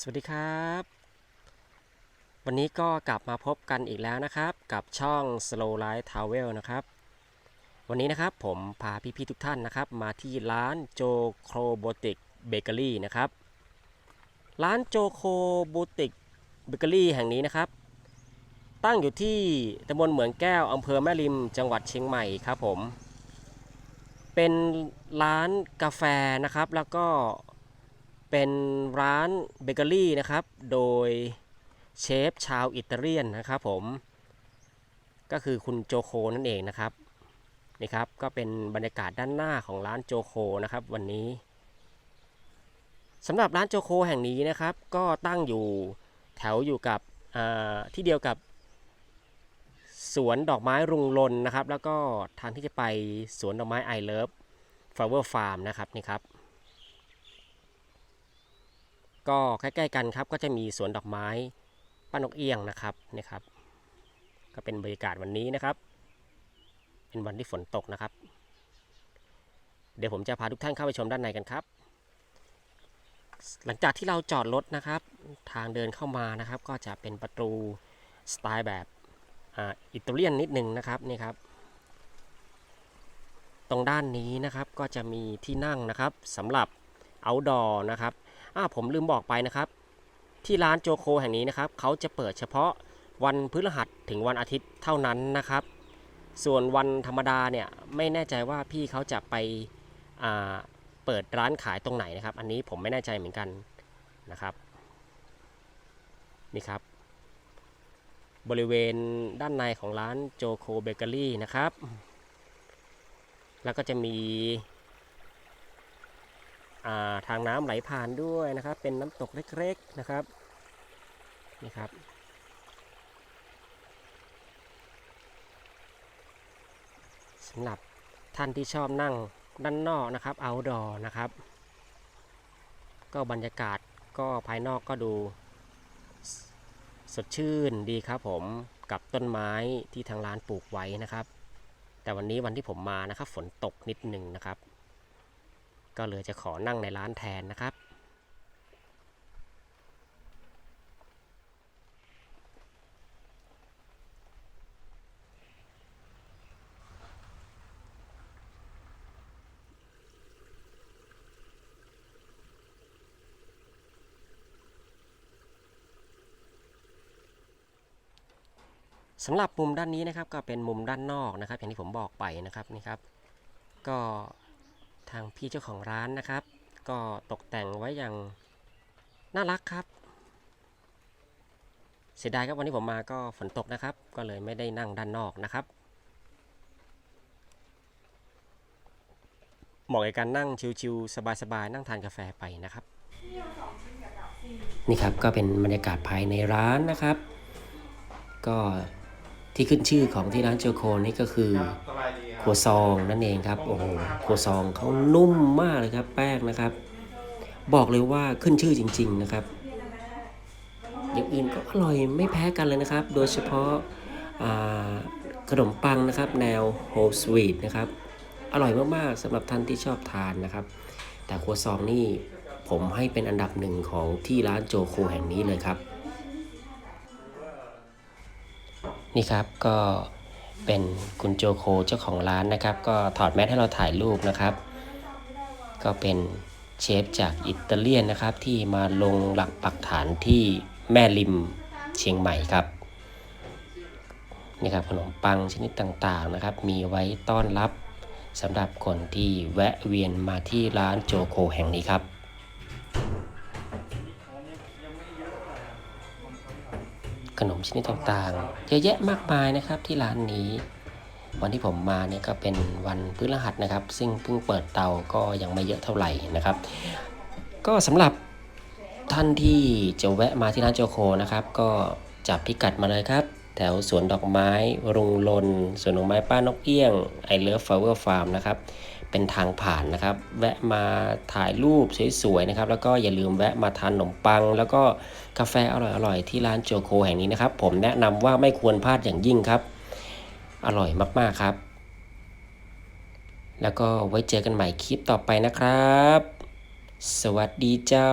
สวัสดีครับ วันนี้ก็กลับมาพบกันอีกแล้วนะครับ กับช่อง Slow Life Travel นะครับ วันนี้นะครับผมพาพี่ๆทุกท่านนะครับ มาที่ร้านโจโครโบติกเบเกอรี่นะครับ ร้านโจโคโบติกเบเกอรี่แห่งนี้นะครับ ตั้งอยู่ที่ตำบลเหมืองแก้วอำเภอแม่ริมจังหวัดเชียงใหม่ครับผม เป็นร้านกาแฟนะครับแล้วก็ เป็นร้านเบเกอรี่นะครับ โดยเชฟชาวอิตาเลียนนะครับผม ก็คือคุณโจโคนั่นเองนะครับนี่ครับ ก็เป็นบรรยากาศด้านหน้าของร้านโจโคนะครับ วันนี้สำหรับร้านโจโคแห่งนี้นะครับ ก็ตั้งอยู่แถวอยู่กับที่เดียวกับสวนดอกไม้รุงรนนะครับ แล้วก็ทางที่จะไปสวนดอกไม้ไอเลิฟฟลาเวอร์ฟาร์มนะครับนี่ครับ ก็ใกล้ๆกันครับก็จะมีสวนดอกไม้ป้านกเอี้ยงนะครับนี่ครับ ก็เป็นบรรยากาศวันนี้นะครับ เป็นวันที่ฝนตกนะครับ เดี๋ยวผมจะพาทุกท่านเข้าไปชมด้านในกันครับ หลังจากที่เราจอดรถนะครับ ทางเดินเข้ามานะครับ ก็จะเป็นประตูสไตล์แบบอ,อิตาเลียนนิดนึงนะครับนี่ครับ ตรงด้านนี้นะครับก็จะมีที่นั่งนะครับสำหรับ outdoor นะครับ อ่าผมลืมบอกไปนะครับ ที่ร้านโจโคแห่งนี้นะครับ เขาจะเปิดเฉพาะวันพฤหัสถึงวันอาทิตย์เท่านั้นนะครับ ส่วนวันธรรมดาเนี่ยไม่แน่ใจว่าพี่เขาจะไปเปิดร้านขายตรงไหนนะครับ อันนี้ผมไม่แน่ใจเหมือนกันนะครับ นี่ครับ บริเวณด้านในของร้านโจโคเบเกอรี่นะครับ แล้วก็จะมี ทางน้ำไหลผ่านด้วยนะครับ เป็นน้ำตกเล็กๆนะครับนี่ครับสำหรับท่านที่ชอบนั่งด้านนอกนะครับ outdoor นะครับ ก็บรรยากาศก็ภายนอกก็ดู สดชื่นดีครับผมกับต้นไม้ที่ทางร้านปลูกไว้นะครับ แต่วันนี้วันที่ผมมานะครับ ฝนตกนิดหนึ่งนะครับ ก็เลยจะขอนั่งในร้านแทนนะครับ สำหรับมุมด้านนี้นะครับก็เป็นมุมด้านนอกนะครับ อย่างที่ผมบอกไปนะครับนี่ครับ ก็ ทางพี่เจ้าของร้านนะครับ ก็ตกแต่งไว้อย่างน่ารักครับ เสียดายครับวันนี้ผมมาก็ฝนตกนะครับ ก็เลยไม่ได้นั่งด้านนอกนะครับเหมาะกับการนั่งชิวๆสบายๆนั่งทานกาแฟไปนะครับ นี่ครับก็เป็นบรรยากาศภายในร้านนะครับ ก็ที่ขึ้นชื่อของที่ร้านโจโคนี่ก็คือัวซองนั่นเองครับโอ้โหครัวซองเขานุ่มมากเลยครับ แป้งนะครับ บอกเลยว่าขึ้นชื่อจริง ๆนะครับ อย่างอื่นก็อร่อยไม่แพ้กันเลยนะครับ โดยเฉพาะาขนมปังนะครับ แนวโฮลสวีทนะครับ อร่อยมากๆสำหรับท่านที่ชอบทานนะครับ แต่ครัวซองนี่ผมให้เป็นอันดับหนึ่งของที่ร้านโจโคแห่งนี้เลยครับ นี่ครับก็ เป็นคุณโจโคเจ้าของร้านนะครับ ก็ถอดแมสให้เราถ่ายรูปนะครับ ก็เป็นเชฟจากอิตาเลียนนะครับ ที่มาลงหลักปักฐานที่แม่ริมเชียงใหม่ครับนี่ครับขนมปังชนิดต่างๆนะครับ มีไว้ต้อนรับสำหรับคนที่แวะเวียนมาที่ร้านโจโคแห่งนี้ครับ ขนมชนิดต่างๆ เยอะแยะมากมายนะครับที่ร้านนี้ วันที่ผมมาเนี่ยก็เป็นวันพฤหัสนะครับ ซึ่งเพิ่งเปิดเตาก็ยังไม่เยอะเท่าไหร่นะครับ ก็สำหรับท่านที่จะแวะมาที่ร้านโจโคนะครับ ก็จับพิกัดมาเลยครับ แถวสวนดอกไม้ รุงลนสวนดอกไม้ป้านกเอี้ยง I Love Flower Farm นะครับ เป็นทางผ่านนะครับ แวะมาถ่ายรูปสวยๆนะครับ แล้วก็อย่าลืมแวะมาทานขนมปัง แล้วก็กาแฟอร่อยๆ ที่ร้านโจโคแห่งนี้นะครับ ผมแนะนำว่าไม่ควรพลาดอย่างยิ่งครับ อร่อยมากๆครับ แล้วก็ไว้เจอกันใหม่คลิปต่อไปนะครับ สวัสดีเจ้า